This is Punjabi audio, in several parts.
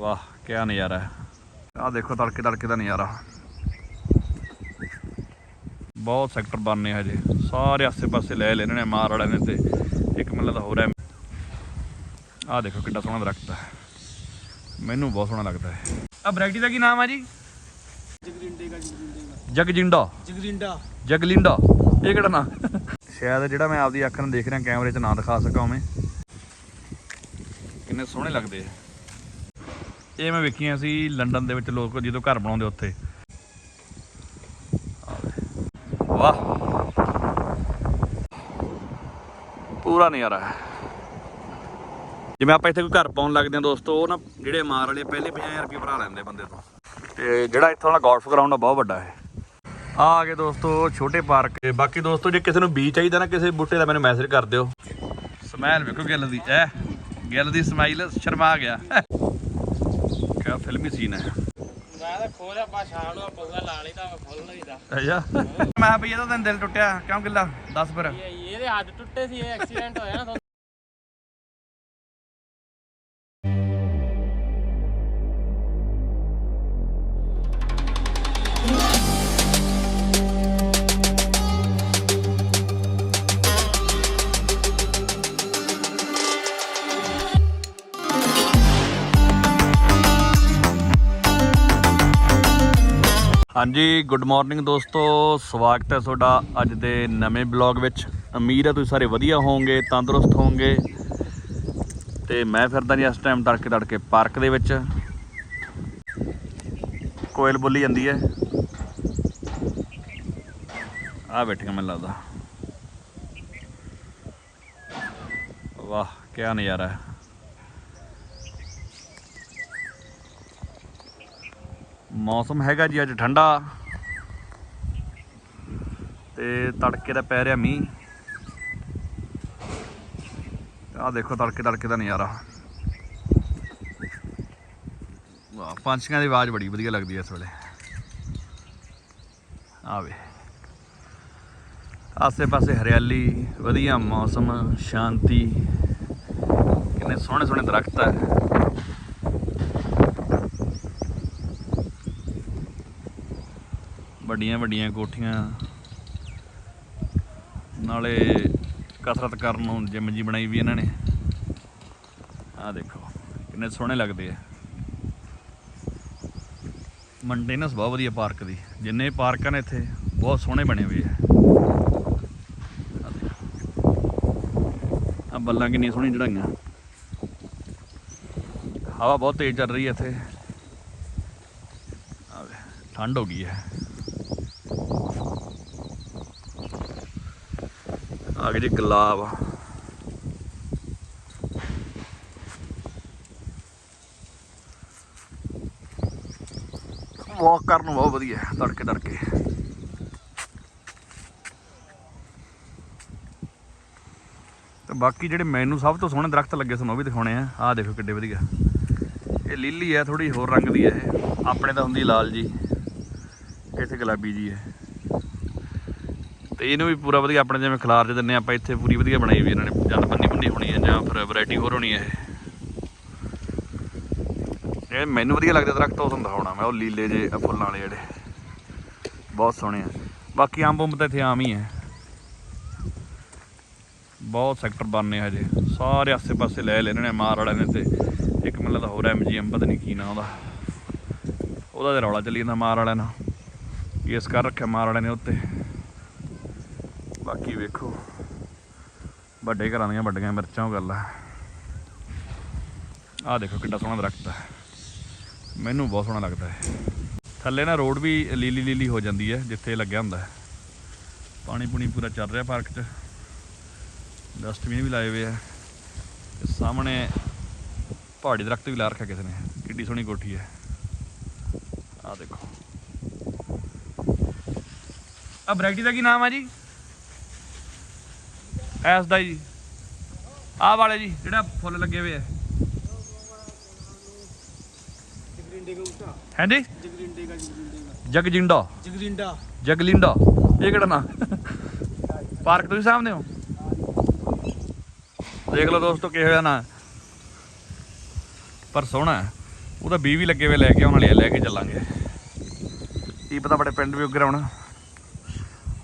ਵਾਹ ਕੀ ਨਜ਼ਾਰਾ ਹੈ। ਆਹ ਦੇਖੋ ਤੜਕੇ ਤੜਕੇ ਦਾ ਨਜ਼ਾਰਾ। ਬਹੁਤ ਸੈਕਟਰ ਬਣਨੇ ਹਜੇ। ਸਾਰੇ ਆਸੇ-ਪਾਸੇ ਲੈ ਲੈਣੇ ਨੇ ਮਾਰ ਵਾਲਿਆਂ ਨੇ ਤੇ ਇੱਕ ਮਿਲ ਦਾ ਹੋਰ ਹੈ। ਆਹ ਦੇਖੋ ਕਿੱਡਾ ਸੋਹਣਾ ਦਰਖਤ ਹੈ। ਮੈਨੂੰ ਬਹੁਤ ਸੋਹਣਾ ਲੱਗਦਾ ਹੈ। ਆ ਵੈਰਾਈਟੀ ਦਾ ਕੀ ਨਾਮ ਹੈ ਜੀ? ਜਗਜਿੰਡਾ। ਜਗਰਿੰਡਾ ਜਗਲਿੰਡਾ। ਇਹ ਕਿਹੜਾ ਨਾਂ? ਸ਼ਾਇਦ ਜਿਹੜਾ ਮੈਂ ਆਪਦੀ ਅੱਖ ਨਾਲ ਦੇਖ ਰਿਹਾ ਕੈਮਰੇ 'ਚ ਨਾ ਦਿਖਾ ਸਕਾਂ ਉਵੇਂ। ਕਿੰਨੇ ਸੋਹਣੇ ਲੱਗਦੇ ਆ। ਇਹ ਮੈਂ ਵੇਖੀਆਂ ਸੀ ਲੰਡਨ ਦੇ ਵਿੱਚ ਲੋਕ ਜਦੋਂ ਘਰ ਬਣਾਉਂਦੇ ਉੱਥੇ। ਵਾਹ। ਪੂਰਾ ਨਜ਼ਾਰਾ ਹੈ। ਜਿਵੇਂ ਆਪਾਂ ਇੱਥੇ ਕੋਈ ਘਰ ਪਾਉਣ ਲੱਗਦੇ ਆ ਦੋਸਤੋ, ਉਹ ਨਾ ਜਿਹੜੇ ਮਾਰ ਵਾਲੇ ਪਹਿਲੇ 50000 ਰੁਪਏ ਭਰਾ ਲੈਂਦੇ ਬੰਦੇ ਤੋਂ। ਤੇ ਜਿਹੜਾ ਇੱਥੋਂ ਦਾ ਗੋਲਫ ਗਰਾਊਂਡ ਆ, ਬਹੁਤ ਵੱਡਾ ਹੈ। ਆ ਆ ਗਏ ਦੋਸਤੋ, ਛੋਟੇ ਪਾਰਕ ਬਾਕੀ ਦੋਸਤੋ, ਜੇ ਕਿਸੇ ਨੂੰ ਬੀ ਚਾਹੀਦਾ ਨਾ, ਕਿਸੇ ਬੂਟੇ ਦਾ ਮੈਨੂੰ ਮੈਸੇਜ ਕਰ ਦਿਓ। ਸਮੈਲ ਵੇਖੋ ਗਿੱਲ ਦੀ, ਐ। ਗਿੱਲ ਦੀ ਸਮਾਈਲ ਸ਼ਰਮਾ ਗਿਆ। ਫਿਲਮੀ ਸੀਨ ਹੈ। ਮੈਂ ਤਾਂ ਖੋਲਿਆ ਪਾ ਸ਼ਾਮ ਨੂੰ ਪਊਗਾ ਲਾ ਲਈ ਤਾਂ ਫੁੱਲ ਲਈਦਾ। ਅੱਛਾ। ਮੈਂ ਭਈ ਇਹਦਾ ਤੈਨੂੰ ਦਿਲ ਟੁੱਟਿਆ। ਕਿਉਂ ਗਿੱਲਾ? ਦੱਸ ਫਿਰ। ਇਹ ਇਹਦੇ ਹੱਥ ਟੁੱਟੇ ਸੀ ਇਹ ਐਕਸੀਡੈਂਟ ਹੋਇਆ ਨਾ ਹਾਂਜੀ ਗੁੱਡ ਮਾਰਨਿੰਗ ਦੋਸਤੋ। ਸਵਾਗਤ ਹੈ ਤੁਹਾਡਾ ਅੱਜ ਦੇ ਨਵੇਂ ਬਲੌਗ ਵਿੱਚ। ਉਮੀਦ ਹੈ ਤੁਸੀਂ ਸਾਰੇ ਵਧੀਆ ਹੋਵੋਗੇ, ਤੰਦਰੁਸਤ ਹੋਵੋਗੇ। ਤੇ ਮੈਂ ਫਿਰਦਾ ਜੀ ਇਸ ਟਾਈਮ ਤੜਕੇ ਤੜਕੇ ਪਾਰਕ ਦੇ ਵਿੱਚ। ਕੋਇਲ ਬੋਲੀ ਜਾਂਦੀ ਹੈ। ਆ ਬੈਠੀਆਂ ਮੈਨੂੰ ਲੱਗਦਾ। ਵਾਹ ਕੀ ਨਜ਼ਾਰਾ। ਹੈ ਮੌਸਮ ਹੈਗਾ ਜੀ ਅੱਜ ਠੰਡਾ। ਤੇ ਤੜਕੇ ਦਾ ਪੈ ਰਿਹਾ ਮੀਂਹ। ਆਹ ਦੇਖੋ ਤੜਕੇ ਤੜਕੇ ਦਾ ਨਜ਼ਾਰਾ। ਵਾਹ, ਪੰਛੀਆਂ ਦੀ ਆਵਾਜ਼ ਬੜੀ ਵਧੀਆ ਲੱਗਦੀ ਹੈ ਇਸ ਵੇਲੇ। ਆਵੇ ਆਸੇ ਪਾਸੇ ਹਰਿਆਲੀ, ਵਧੀਆ ਮੌਸਮ, ਸ਼ਾਂਤੀ। ਕਿੰਨੇ ਸੋਹਣੇ ਸੋਹਣੇ ਦਰਖਤ ਹੈ ਵੱਡੀਆਂ ਵੱਡੀਆਂ ਕੋਠੀਆਂ। ਨਾਲੇ ਕਸਰਤ ਕਰਨ ਨੂੰ ਜਿਮ ਜੀ ਬਣਾਈ ਵੀ ਇਹਨਾਂ ਨੇ। ਆਹ ਦੇਖੋ, ਕਿੰਨੇ ਸੋਹਣੇ ਲੱਗਦੇ ਆ। ਮੇਨਟੇਨੈਂਸ ਬਹੁਤ ਵਧੀਆ ਪਾਰਕ ਦੀ। ਜਿੰਨੇ ਪਾਰਕਾਂ ਨੇ ਇੱਥੇ, ਬਹੁਤ ਸੋਹਣੇ ਬਣੇ ਹੋਏ ਆ। ਆਹ ਬੱਲਾਂ ਕਿੰਨੀਆਂ ਸੋਹਣੀਆਂ ਚੜਾਈਆਂ ਹਵਾ ਬਹੁਤ ਤੇਜ਼ ਚੱਲ ਰਹੀ ਹੈ ਇੱਥੇ। ਠੰਡ ਹੋ ਗਈ ਹੈ ਆ ਗਏ ਜੀ ਗੁਲਾਬ। ਵਾਕ ਕਰਨ ਨੂੰ ਬਹੁਤ ਵਧੀਆ ਹੈ, ਤੜਕੇ ਤੜਕੇ। ਤੇ ਬਾਕੀ ਜਿਹੜੇ ਮੈਨੂੰ ਸਭ ਤੋਂ ਸੋਹਣੇ ਦਰਖਤ ਲੱਗੇ ਸਨ ਉਹ ਵੀ ਦਿਖਾਉਣੇ ਆ। ਆਹ ਦੇਖੋ ਕਿੱਡੇ ਵਧੀਆ। ਇਹ ਲੀਲੀ ਹੈ ਥੋੜੀ ਹੋਰ ਰੰਗ ਦੀ ਹੈ ਇਹ। ਆਪਣੇ ਤਾਂ ਹੁੰਦੀ ਲਾਲ ਜੀ। ਇੱਥੇ ਗੁਲਾਬੀ ਜੀ ਹੈ। ਤੇ ਇਹਨੂੰ ਵੀ ਪੂਰਾ ਵਧੀਆ ਆਪਣੇ ਜਿਵੇਂ ਖਲਾਰ ਚ ਦਿੰਨੇ ਆਪਾਂ ਇੱਥੇ ਪੂਰੀ ਵਧੀਆ ਬਣਾਈ ਵੀ ਇਹਨਾਂ ਨੇ ਜਦ ਬੰਨੀ ਬੰਨੀ ਹੋਣੀ ਹੈ, ਜਾਂ ਫਿਰ ਵੈਰਾਈਟੀ ਹੋਰ ਹੋਣੀ ਹੈ ਇਹ। ਮੈਨੂੰ ਵਧੀਆ ਲੱਗਦਾ ਦਰਖਤ ਉਹ ਹੁੰਦਾ ਹੋਣਾ ਮੈਂ, ਉਹ ਲੀਲੇ ਜੇ ਫੁੱਲਾਂ ਵਾਲੇ ਜਿਹੜੇ। ਬਹੁਤ ਸੋਹਣੇ ਆ। ਬਾਕੀ ਅੰਬ ਅੰਬ ਤਾਂ ਇੱਥੇ ਆਮ ਹੀ ਹੈ। ਬਹੁਤ ਸੈਕਟਰ ਬਣਨੇ ਹਜੇ। ਸਾਰੇ ਆਸੇ-ਪਾਸੇ ਲੈ ਲੈਣੇ ਨੇ ਮਾਰ ਵਾਲਿਆਂ ਨੇ ਤੇ। ਇੱਕ ਮੈਨੂੰ ਲੱਗਦਾ ਹੋਰ ਐਮਜੀਐਮ ਪਤਾ ਨਹੀਂ ਕੀ ਨਾ ਉਹਦਾ। ਉਹਦਾ ਤੇ ਰੌਲਾ ਚੱਲੀ ਜਾਂਦਾ ਮਾਰ ਵਾਲਿਆਂ ਨਾਲ। ਕੇਸ ਕਰ ਰੱਖਿਆ ਮਾਰ ਵਾਲਿਆਂ ਨੇ ਉੱਤੇ। ਬਾਕੀ ਵੇਖੋ। ਵੱਡੇ ਘਰਾਂ ਦੀਆਂ ਵੱਡੀਆਂ ਮਿਰਚਾਂ ਉਹ ਗੱਲ ਆ। ਆਹ ਦੇਖੋ ਕਿੱਡਾ ਸੋਹਣਾ ਦਰਖਤ ਹੈ ਮੈਨੂੰ ਬਹੁਤ ਸੋਹਣਾ ਲੱਗਦਾ ਹੈ ਥੱਲੇ ਨਾ ਰੋਡ ਵੀ ਲੀਲੀ ਲੀਲੀ ਹੋ ਜਾਂਦੀ ਹੈ, ਜਿੱਥੇ ਲੱਗਿਆ ਹੁੰਦਾ ਪਾਣੀ ਪੂਣੀ ਪੂਰਾ ਚੱਲ ਰਿਹਾ ਪਾਰਕ 'ਚ। ਡਸਟਬਿਨ ਵੀ ਲਾਏ ਹੋਏ ਆ। ਤੇ ਸਾਹਮਣੇ ਪਹਾੜੀ ਦਰਖਤ ਵੀ ਲਾ ਰੱਖਿਆ ਕਿਸੇ ਨੇ। ਕਿੱਡੀ ਸੋਹਣੀ ਕੋਠੀ ਹੈ। ਆਹ ਦੇਖੋ। ਆ ਵੈਰਾਈਟੀ ਦਾ ਕੀ ਨਾਮ ਆ ਜੀ? ਐਸ ਦਾ ਜੀ। ਆਹ ਵਾਲੇ ਜੀ, ਜਿਹੜਾ ਫੁੱਲ ਲੱਗੇ ਹੋਏ ਆ। ਜਗਰਿੰਡੇ ਦਾ ਉਲਟਾ ਹਾਂਜੀ ਜਗਰਿੰਡੇ ਦਾ ਜਗਜਿੰਡਾ। ਜਗਰਿੰਡਾ ਜਗਲਿੰਡਾ। ਇਹ ਕਿਹੜਾ ਨਾਂ? ਪਾਰਕ ਤੁਸੀਂ ਸਾਹਮਣੇ ਹੋ? ਦੇਖ ਲਓ ਦੋਸਤੋ, ਕਿਹੋ ਜਿਹਾ ਨਾਂ। ਪਰ ਸੋਹਣਾ ਉਹਦਾ ਬੀ ਵੀ ਲੱਗੇ ਹੋਏ ਲੈ ਕੇ ਆਉਣ ਵਾਲੇ ਲੈ ਕੇ ਚੱਲਾਂਗੇ। ਕੀ ਪਤਾ ਬੜੇ ਪਿੰਡ ਵੀ ਉੱਗਰ ਆਉਣ।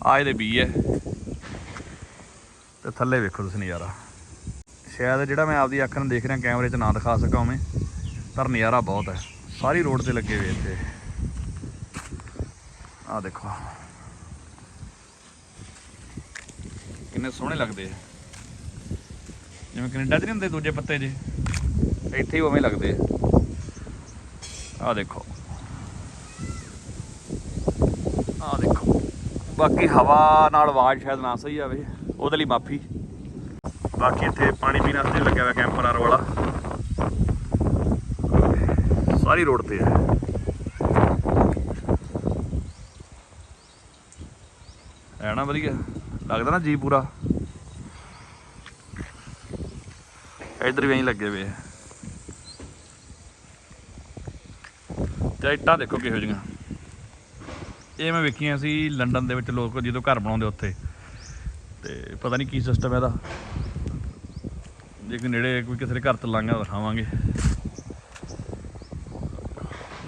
ਆ ਇਹਦੇ ਬੀ ਹੈ। ਤੇ ਥੱਲੇ ਵੇਖੋ ਤੁਸੀਂ ਨਜ਼ਾਰਾ। ਸ਼ਾਇਦ ਜਿਹੜਾ ਮੈਂ ਆਪਦੀ ਅੱਖ ਨਾਲ ਦੇਖ ਰਿਹਾ, ਕੈਮਰੇ 'ਚ ਨਾ ਦਿਖਾ ਸਕਾਂ ਉਵੇਂ, ਪਰ ਨਜ਼ਾਰਾ ਬਹੁਤ ਹੈ। ਸਾਰੀ ਰੋਡ ਤੇ ਲੱਗੇ ਹੋਏ ਇੱਥੇ। ਆ ਦੇਖੋ। ਕਿੰਨੇ ਸੋਹਣੇ ਲੱਗਦੇ ਆ। ਜਿਵੇਂ ਕੈਨੇਡਾ 'ਚ ਨਹੀਂ ਹੁੰਦੇ ਦੂਜੇ ਪੱਤੇ ਜੇ ਇੱਥੇ ਹੀ ਉਵੇਂ ਲੱਗਦੇ ਆ। ਆ ਦੇਖੋ। ਆ ਦੇਖੋ। ਬਾਕੀ ਹਵਾ ਨਾਲ ਆਵਾਜ਼ ਸ਼ਾਇਦ ਨਾ ਸਹੀ ਆਵੇ। ਉਹਦੇ ਲਈ ਮਾਫੀ। ਬਾਕੀ ਇੱਥੇ ਪਾਣੀ ਪੀਣ ਵਾਸਤੇ ਲੱਗਿਆ ਹੋਇਆ ਕੈਂਪਰ ਆਰ ਵਾਲਾ। ਸਾਰੀ ਰੋਡ ਤੇ ਹੈ। ਹੈ ਨਾ ਵਧੀਆ? ਲੱਗਦਾ ਨਾ ਜੀ ਪੂਰਾ। ਇਧਰ ਵੀ ਐਂ ਲੱਗੇ ਹੋਏ ਆ। ਤੇ ਇੱਟਾਂ ਦੇਖੋ ਕਿਹੋ ਜਿਹੀਆਂ। ਇਹ ਮੈਂ ਵੇਖੀਆਂ ਸੀ ਲੰਡਨ ਦੇ ਵਿੱਚ ਲੋਕ ਜਦੋਂ ਘਰ ਬਣਾਉਂਦੇ ਉੱਥੇ। ਤੇ ਪਤਾ ਨਹੀਂ ਕੀ ਸਿਸਟਮ ਹੈ ਇਹਦਾ। ਜੇ ਕੋਈ ਨੇੜੇ ਕੋਈ ਕਿਸੇ ਦੇ ਘਰ 'ਤੇ ਲਾਂਗਾ ਦਿਖਾਵਾਂਗੇ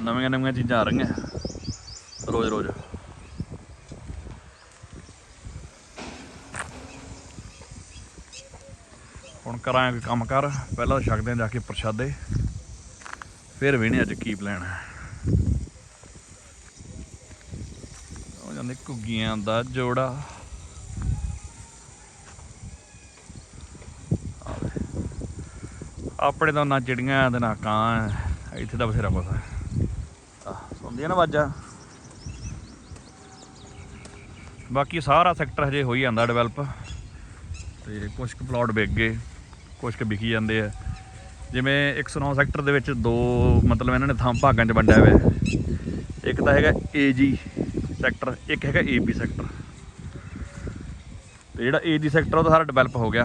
ਨਵੀਆਂ ਨਵੀਆਂ ਚੀਜ਼ਾਂ ਆ ਰਹੀਆਂ। ਰੋਜ਼ ਰੋਜ਼। ਹੁਣ ਕਰਾਂ ਕੋਈ ਕੰਮ ਕਰ, ਪਹਿਲਾਂ ਛਕਦੇ ਹਾਂ ਜਾ ਕੇ ਪ੍ਰਸ਼ਾਦੇ। ਫਿਰ ਵੇਣੇ ਅੱਜ ਕੀ ਪਲਾਨ ਹੈ। ਹੋ ਜਾਂਦੇ ਘੁੱਗੀਆਂ ਦਾ ਜੋੜਾ। ਆਪਣੇ ਤਾਂ ਨਾ ਚਿੜੀਆਂ ਤੇ ਨਾ ਕਾਂ ਹੈ। ਇੱਥੇ ਤਾਂ ਬਥੇਰਾ ਕੁਛ ਹੈ ਆ ਸੁਣਦੀਆਂ ਨਾ ਆਵਾਜ਼ਾਂ? ਬਾਕੀ ਸਾਰਾ ਸੈਕਟਰ ਹਜੇ ਹੋਈ ਜਾਂਦਾ ਡਿਵੈਲਪ ਤੇ ਕੁਝ ਕੁ ਪਲਾਟ ਵਿਕ ਗਏ ਕੁਝ ਕੁ ਵਿਕੀ ਜਾਂਦੇ ਆ। ਜਿਵੇਂ 109 ਸੈਕਟਰ ਦੇ ਵਿੱਚ ਦੋ, ਮਤਲਬ ਇਹਨਾਂ ਨੇ ਥਾਂ ਭਾਗਾਂ 'ਚ ਵੰਡਿਆ ਹੋਇਆ। ਇੱਕ ਤਾਂ ਹੈਗਾ ਏਜੀ ਸੈਕਟਰ ਇੱਕ ਹੈਗਾ ਏਪੀ ਸੈਕਟਰ ਤੇ ਜਿਹੜਾ ਏਜੀ ਸੈਕਟਰ ਉਹ ਤਾਂ ਸਾਰਾ ਡਿਵੈਲਪ ਹੋ ਗਿਆ।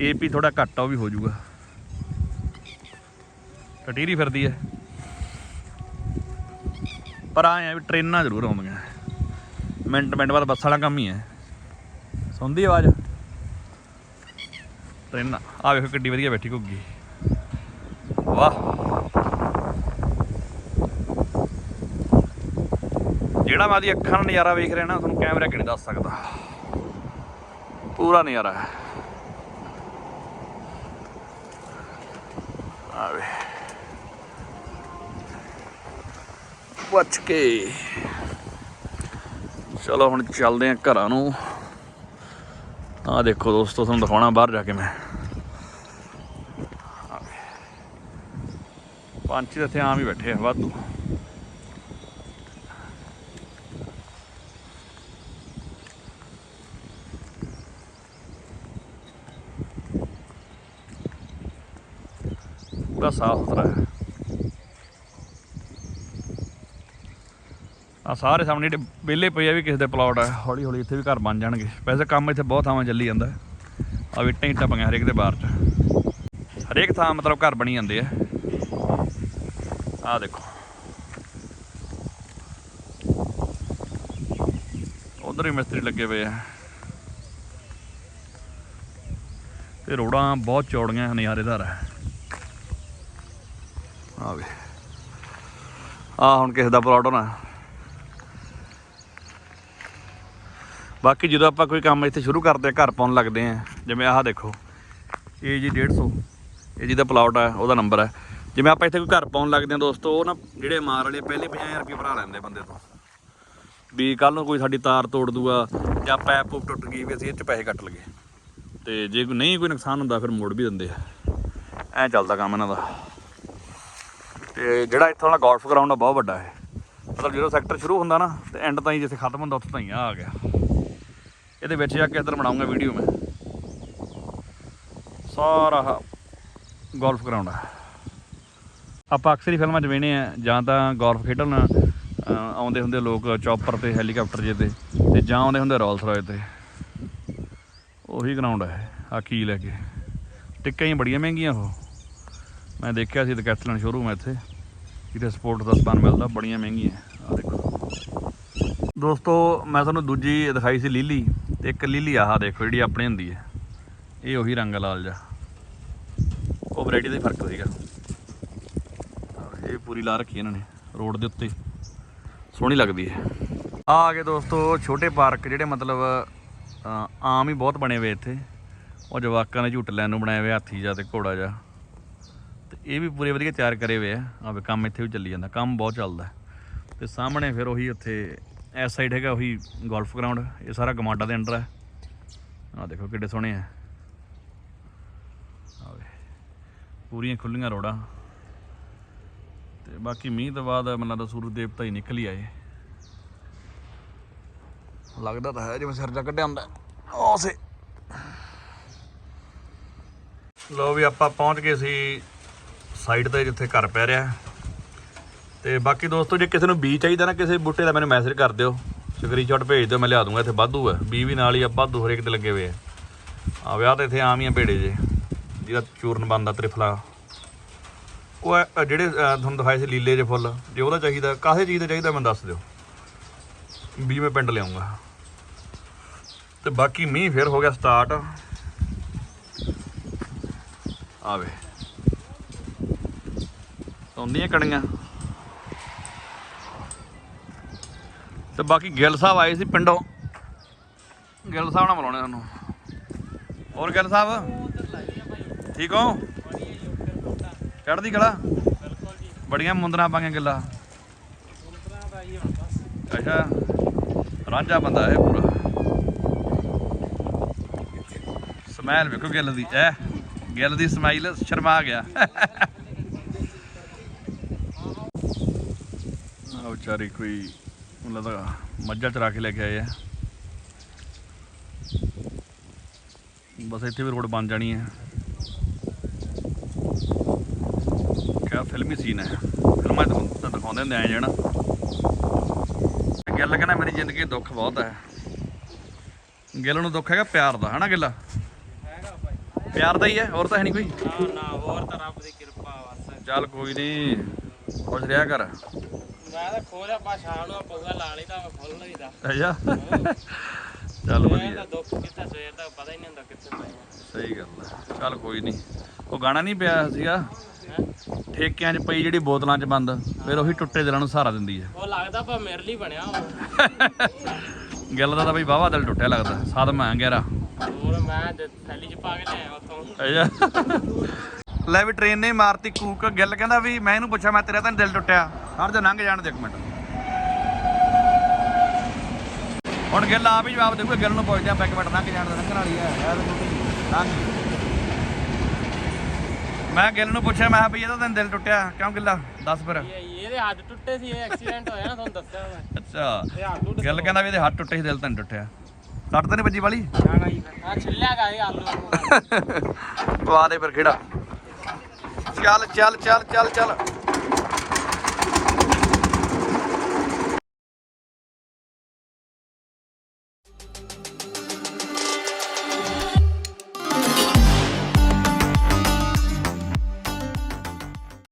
ਏਪੀ ਥੋੜਾ ਘੱਟ ਆ, ਉਹ ਵੀ ਹੋ ਜਾਊਗਾ। ਟਟੀਰੀ ਫਿਰਦੀ ਹੈ ਪਰ ਆਏ ਆ ਵੀ ਟ੍ਰੇਨਾਂ ਜ਼ਰੂਰ ਆਉਂਦੀਆਂ। ਮਿੰਟ ਮਿੰਟ ਬਾਅਦ ਬੱਸ ਵਾਲਾ ਕੰਮ ਹੀ ਹੈ ਸੁਣਦੀ ਆਵਾਜ਼? ਟ੍ਰੇਨਾਂ ਆ। ਵੇਖੋ ਕਿੱਡੀ ਵਧੀਆ ਬੈਠੀ ਘੁੱਗੀ। ਵਾਹ। ਜਿਹੜਾ ਮੈਂ ਉਹਦੀ ਅੱਖਾਂ ਨਾਲ ਨਜ਼ਾਰਾ ਵੇਖ ਰਿਹਾ ਨਾ, ਤੁਹਾਨੂੰ ਕੈਮਰਾ ਕਿ ਦੱਸ ਸਕਦਾ। ਪੂਰਾ ਨਜ਼ਾਰਾ। ਆਵੇ ਵੱਚ ਕੇ। ਚਲੋ ਹੁਣ ਚੱਲਦੇ ਆਂ ਘਰਾਂ ਨੂੰ। ਆ ਦੇਖੋ ਦੋਸਤੋ, ਤੁਹਾਨੂੰ ਦਿਖਾਉਣਾ ਬਾਹਰ ਜਾ ਕੇ ਮੈਂ। ਆਵੇ। ਪੰਛੀ ਇੱਥੇ ਆਮ ਹੀ ਬੈਠੇ ਆ, ਵਾਧੂ। ਪੂਰਾ ਸਾਫ਼ ਸੁਥਰਾ ਹੈ। ਆ ਸਾਰੇ ਸਾਹਮਣੇ ਜਿਹੜੇ ਵਿਹਲੇ ਪਏ ਆ ਵੀ ਕਿਸੇ ਦੇ ਪਲਾਟ ਆ ਹੌਲੀ ਹੌਲੀ ਇੱਥੇ ਵੀ ਘਰ ਬਣ ਜਾਣਗੇ। ਵੈਸੇ ਕੰਮ ਇੱਥੇ ਬਹੁਤ ਥਾਵਾਂ ਚੱਲੀ ਜਾਂਦਾ। ਆ ਵੀ ਇੱਟਾਂ ਇੱਟਾਂ ਪਈਆਂ ਹਰੇਕ ਦੇ ਬਾਹਰ 'ਚ। ਹਰੇਕ ਥਾਂ ਮਤਲਬ ਘਰ ਬਣੀ ਜਾਂਦੇ ਆ। ਆ ਦੇਖੋ। ਉਧਰ ਹੀ ਮਿਸਤਰੀ ਲੱਗੇ ਪਏ ਆ। ਤੇ ਰੋਡਾਂ ਬਹੁਤ ਚੌੜੀਆਂ ਨਜ਼ਾਰੇਦਾਰ ਹੈ ਆ। ਵੇ। ਆ ਹੁਣ ਕਿਸੇ ਦਾ ਪਲਾਟ ਹੋਣਾ। ਬਾਕੀ ਜਦੋਂ ਆਪਾਂ ਕੋਈ ਕੰਮ ਇੱਥੇ ਸ਼ੁਰੂ ਕਰਦੇ ਆ, ਘਰ ਪਾਉਣ ਲੱਗਦੇ ਆ, ਜਿਵੇਂ ਆਹ ਦੇਖੋ, ਇਹ ਜੀ 150 ਇਹ ਜਿਹਦਾ ਪਲਾਟ ਹੈ ਉਹਦਾ ਨੰਬਰ ਹੈ ਜਿਵੇਂ ਆਪਾਂ ਇੱਥੇ ਕੋਈ ਘਰ ਪਾਉਣ ਲੱਗਦੇ ਆ ਦੋਸਤੋ, ਉਹ ਨਾ ਜਿਹੜੇ ਮਾਰ ਵਾਲੇ ਪਹਿਲੇ 50000 ਰੁਪਏ ਭਰਾ ਲੈਂਦੇ ਬੰਦੇ ਤੋਂ। ਵੀ ਕੱਲ ਨੂੰ ਕੋਈ ਸਾਡੀ ਤਾਰ ਤੋੜ ਦੂਗਾ ਜਾਂ ਪੈਪ ਪੂਪ ਟੁੱਟ ਗਈ ਵੀ ਅਸੀਂ ਇਹ ਚ ਪੈਸੇ ਕੱਟ ਲਗੇ ਤੇ ਜੇ ਨਹੀਂ ਕੋਈ ਨੁਕਸਾਨ ਹੁੰਦਾ, ਫਿਰ ਮੋੜ ਵੀ ਦਿੰਦੇ ਆ। ਐਂ ਚੱਲਦਾ ਕੰਮ ਇਹਨਾਂ ਦਾ। ਤੇ ਜਿਹੜਾ ਇੱਥੋਂ ਦਾ ਗੋਲਫ ਗਰਾਊਂਡ ਆ, ਬਹੁਤ ਵੱਡਾ ਹੈ ਮਤਲਬ ਜਦੋਂ ਸੈਕਟਰ ਸ਼ੁਰੂ ਹੁੰਦਾ ਨਾ, ਤੇ ਐਂਡ ਤਾਈਂ ਜਿੱਥੇ ਖਤਮ ਹੁੰਦਾ, ਉੱਥੇ ਤਾਈਂ ਆ ਗਿਆ। ਇਹਦੇ ਵਿੱਚ ਜਾ ਕੇ ਇੱਧਰ ਬਣਾਉਂਗਾ ਵੀਡੀਓ ਮੈਂ। ਸਾਰਾ ਗੋਲਫ ਗਰਾਊਂਡ ਆ। ਆਪਾਂ ਅਕਸਰ ਹੀ ਫਿਲਮਾਂ 'ਚ ਵੇਖਦੇ ਆ, ਜਾਂ ਤਾਂ ਗੋਲਫ ਖੇਡਣ ਆਉਂਦੇ ਹੁੰਦੇ ਲੋਕ ਚੌਪਰ ਤੇ ਹੈਲੀਕਾਪਟਰ ਜੇ ਤੇ ਤੇ ਜਾਂ ਆਉਂਦੇ ਹੁੰਦੇ ਰੋਲਸ ਰॉय ਤੇ। ਉਹੀ ਗਰਾਊਂਡ ਹੈ ਆ ਕੀ ਲੈ ਕੇ। ਟਿੱਕਾਂ ਹੀ ਬੜੀਆਂ ਮਹਿੰਗੀਆਂ ਉਹ। ਮੈਂ ਦੇਖਿਆ ਸੀ ਡਿਕੈਥਲਨ ਸ਼ੋਰੂਮ ਹੈ ਇੱਥੇ। ਜਿੱਥੇ ਸਪੋਰਟ ਦਾ ਸਮਾਨ ਮਿਲਦਾ, ਬੜੀਆਂ ਮਹਿੰਗੀਆਂ। ਦੋਸਤੋ, ਮੈਂ ਤੁਹਾਨੂੰ ਦੂਜੀ ਦਿਖਾਈ ਸੀ ਲੀਲੀ ਤੇ ਇੱਕ ਲੀਲੀ ਆਹ ਦੇਖੋ ਜਿਹੜੀ ਆਪਣੀ ਹੁੰਦੀ ਹੈ। ਇਹ ਉਹੀ ਰੰਗ ਆ ਲਾਲ ਜਿਹਾ। ਉਹ ਵੈਰਾਈਟੀ ਦਾ ਹੀ ਫ਼ਰਕ ਸੀਗਾ। ਇਹ ਪੂਰੀ ਲਾ ਰੱਖੀ ਇਹਨਾਂ ਨੇ, ਰੋਡ ਦੇ ਉੱਤੇ। ਸੋਹਣੀ ਲੱਗਦੀ ਹੈ। ਆ ਆ ਗਏ ਦੋਸਤੋ, ਛੋਟੇ ਪਾਰਕ ਜਿਹੜੇ ਮਤਲਬ ਆਮ ਹੀ ਬਹੁਤ ਬਣੇ ਹੋਏ ਇੱਥੇ। ਉਹ ਜਵਾਕਾਂ ਨੇ ਝੂਟ ਲੈਣ ਨੂੰ ਬਣਾਏ ਹੋਏ ਹਾਥੀ ਜਾਂ ਤੇ ਘੋੜਾ ਜਾਂ ਤੇ ਇਹ ਵੀ ਪੂਰੇ ਵਧੀਆ ਤਿਆਰ ਕਰੇ ਹੋਏ ਆ। ਆ ਕੰਮ ਇੱਥੇ ਵੀ ਚੱਲੀ ਜਾਂਦਾ, ਕੰਮ ਬਹੁਤ ਚੱਲਦਾ। ਹੈ। ਤੇ ਸਾਹਮਣੇ ਫਿਰ ਉਹੀ ਉੱਥੇ ਇਸ ਸਾਈਡ ਹੈਗਾ ਉਹੀ ਗੋਲਫ ਗਰਾਊਂਡ ਇਹ ਸਾਰਾ ਗਮਾਡਾ ਦੇ ਅੰਡਰ ਹੈ। ਆ ਦੇਖੋ ਕਿੱਡੇ ਸੋਹਣੇ ਆ। ਆ ਪੂਰੀਆਂ ਖੁੱਲੀਆਂ ਰੋਡਾਂ। ਤੇ ਬਾਕੀ ਮੀਂਹ ਤੋਂ ਬਾਅਦ ਮੈਨੂੰ ਲੱਗਦਾ ਸੂਰਜ ਦੇਵਤਾ ਹੀ ਨਿਕਲ ਹੀ ਆਏ। ਲੱਗਦਾ ਤਾਂ ਹੈ ਜਿਵੇਂ ਸਿਰ ਜਾ ਕੱਢਿਆ ਹੁੰਦਾ। ਉਸੇ ਲੋ ਵੀ ਆਪਾਂ ਪਹੁੰਚ ਗਏ ਸੀ ਸਾਈਡ ਤੇ ਜਿੱਥੇ ਘਰ ਪੈ ਰਿਹਾ। ਤੇ ਬਾਕੀ ਦੋਸਤੋ, ਜੇ ਕਿਸੇ ਨੂੰ ਬੀ ਚਾਹੀਦਾ ਨਾ ਕਿਸੇ ਬੂਟੇ ਦਾ, ਮੈਨੂੰ ਮੈਸੇਜ ਕਰ ਦਿਓ। ਸਕਰੀਨਸ਼ਾਟ ਭੇਜ ਦਿਓ, ਮੈਂ ਲਿਆ ਦੂੰਗਾ, ਇੱਥੇ ਵਾਧੂ ਹੈ ਬੀ ਵੀ ਨਾਲ ਹੀ ਆ, ਵਾਧੂ ਹਰੇਕ ਤੇ ਲੱਗੇ ਹੋਏ ਆ। ਆ ਵਿਆਹ ਤੇ ਇੱਥੇ ਆਮ ਹੀ ਆ ਭੇੜੇ ਜੇ, ਜਿਹਦਾ ਚੂਰਨ ਬਣਦਾ, ਤ੍ਰਿਫਲਾ। ਉਹ ਜਿਹੜੇ ਤੁਹਾਨੂੰ ਦਿਖਾਏ ਸੀ ਲੀਲੇ ਜੇ ਫੁੱਲ, ਜੇ ਉਹਦਾ ਚਾਹੀਦਾ, ਕਾਹੇ ਚੀਜ਼ ਦਾ ਚਾਹੀਦਾ, ਮੈਨੂੰ ਦੱਸ ਦਿਓ। ਵੀ ਮੈਂ ਪਿੰਡ ਲਿਆਉਂਗਾ। ਤੇ ਬਾਕੀ ਮੀਂਹ ਫੇਰ ਹੋ ਗਿਆ ਸਟਾਰਟ ਆਵੇ। ਸੌਂਦੀਆਂ ਕਣੀਆਂ। ਤੇ ਬਾਕੀ ਗਿੱਲ ਸਾਹਿਬ ਆਏ ਸੀ ਪਿੰਡੋਂ। ਗਿੱਲ ਸਾਹਿਬ ਨਾਲ ਮਿਲਾਉਣੇ ਤੁਹਾਨੂੰ। ਹੋਰ ਗਿੱਲ ਸਾਹਿਬ? ਠੀਕ ਹੋ? ਚੜ੍ਹਦੀ ਕਲਾ? ਬੜੀਆਂ ਮੁੰਦਰਾਂ ਪਾਈਆਂ ਗਿੱਲਾ। ਅੱਛਾ। ਰਾਂਝਾ ਬੰਦਾ ਇਹ ਪੂਰਾ। ਸਮੈਲ ਵੇਖੋ ਗਿੱਲ ਦੀ। ਐ, ਗਿੱਲ ਦੀ ਸਮਾਈਲ ਸ਼ਰਮਾ ਗਿਆ। ਆ ਵਿਚਾਰੀ ਕੋਈ ਉਹਨਾਂ ਦਾ ਮੱਝਾਂ ਚਰਾ ਕੇ ਲੈ ਕੇ ਆਏ ਆ। ਬਸ ਇੱਥੇ ਵੀ ਰੋਡ ਬਣ ਜਾਣੀ ਹੈ ਕਿਆ ਫਿਲਮੀ ਸੀਨ ਹੈ ਫਿਲਮਾਂ ਤਾਂ ਦਿਖਾਉਂਦੇ ਹੁੰਦੇ ਐਂ ਜਣਾ ਗਿੱਲ ਕਹਿੰਦਾ ਮੇਰੀ ਜ਼ਿੰਦਗੀ ਦੁੱਖ ਬਹੁਤ ਹੈ ਗਿੱਲ ਨੂੰ ਦੁੱਖ ਹੈਗਾ ਪਿਆਰ ਦਾ ਹਨਾ ਗਿੱਲਾ? ਪਿਆਰ ਦਾ ਹੀ ਹੈ ਹੋਰ ਤਾਂ ਹੈ ਨਹੀਂ ਕੋਈ। ਨਾ ਨਾ ਹੋਰ ਤਾਂ ਰੱਬ ਦੀ ਕਿਰਪਾ ਵਸ ਚੱਲ ਕੋਈ ਨਹੀਂ ਖੁਸ਼ ਰਿਹਾ ਕਰ। ਮੈਂ ਤਾਂ ਖੋਲਿਆ ਪਾ ਸ਼ਾਮ ਨੂੰ ਪਊਗਾ ਲਾ ਲਈ ਤਾਂ ਮੈਂ ਫੁੱਲ ਲਈਦਾ। ਅੱਛਾ। ਚੱਲ ਵਧੀਆ। ਦੁੱਖ ਕਿੱਥੇ ਸਵੇਰ ਦਾ ਪਤਾ ਹੀ ਨਹੀਂ ਹੁੰਦਾ ਕਿੱਥੇ ਪਏ ਸਹੀ ਗੱਲ ਹੈ ਚੱਲ ਕੋਈ ਨਹੀਂ। ਉਹ ਗਾਣਾ ਨਹੀਂ ਪਿਆ ਸੀਗਾ? ਠੇਕਿਆਂ 'ਚ ਪਈ ਜਿਹੜੀ ਬੋਤਲਾਂ 'ਚ ਬੰਦ ਫਿਰ ਉਹੀ ਟੁੱਟੇ ਦਿਲਾਂ ਨੂੰ ਸਹਾਰਾ ਦਿੰਦੀ ਹੈ ਉਹ ਲੱਗਦਾ ਪਾ ਮੇਰੇ ਲਈ ਬਣਿਆ ਗਿੱਲ ਦਾ ਤਾਂ ਬਈ ਵਾਵਾ ਦਿਲ ਟੁੱਟਿਆ ਲੱਗਦਾ। ਸਾਦ ਮੈਂ ਹੋਰ ਥੈਲੀ ਚ ਪਾ ਕੇ ਲਿਆਇਆ ਉੱਥੋਂ। ਅੱਛਾ। ਲੈ ਵੀ ਟ੍ਰੇਨ ਨੇ ਮਾਰਤੀ ਕੂਕ ਗਿੱਲ ਕਹਿੰਦਾ ਵੀ ਮੈਂ ਇਹਨੂੰ ਪੁੱਛਿਆ ਮੈਂ ਤੇਰਾ ਤਾਂ ਨੀ ਦਿਲ ਟੁੱਟਿਆ। ਹਰ ਜਾ ਲੰਘ ਜਾਣ ਦੇ ਇੱਕ ਮਿੰਟ। ਹੁਣ ਗਿੱਲ ਆਪ ਹੀ ਜਵਾਬ ਦੇਊਗਾ ਗਿੱਲ ਨੂੰ ਪੁੱਛਦੇ ਆਪਾਂ ਇੱਕ ਮਿੰਟ ਲੰਘ ਜਾਣ ਦੇ ਲੰਘਣ ਵਾਲੀ ਹੈ ਯਾਰ ਲੰਘ। ਮੈਂ ਗਿੱਲ ਨੂੰ ਪੁੱਛਿਆ ਮੈਂ ਕਿਹਾ ਵੀ ਇਹਦਾ ਤਾਂ ਨੀ ਦਿਲ ਟੁੱਟਿਆ ਕਿਉਂ ਗਿੱਲਾ? ਦੱਸ ਫਿਰ। ਇਹ ਇਹਦੇ ਹੱਥ ਟੁੱਟੇ ਸੀ ਇਹ ਐਕਸੀਡੈਂਟ ਹੋਇਆ ਨਾ ਤੁਹਾਨੂੰ ਦੱਸਿਆ ਮੈਂ। ਅੱਛਾ। ਗਿੱਲ ਕਹਿੰਦਾ ਵੀ ਇਹਦੇ ਹੱਥ ਟੁੱਟੇ ਸੀ ਦਿਲ ਤਾਂ ਨੀ ਟੁੱਟਿਆ। ਸੱਟ ਤਾਂ ਨਹੀਂ ਵੱਜੀ ਵਾਲੀ? ਜਾਣਾ ਹੀ ਆ ਛਿੱਲਿਆ ਗਾ ਇਹ ਆਲੂ ਪਵਾ ਦੇ ਫਿਰ ਖੇੜਾ। ਚੱਲ ਚੱਲ ਚੱਲ ਚੱਲ ਚੱਲ।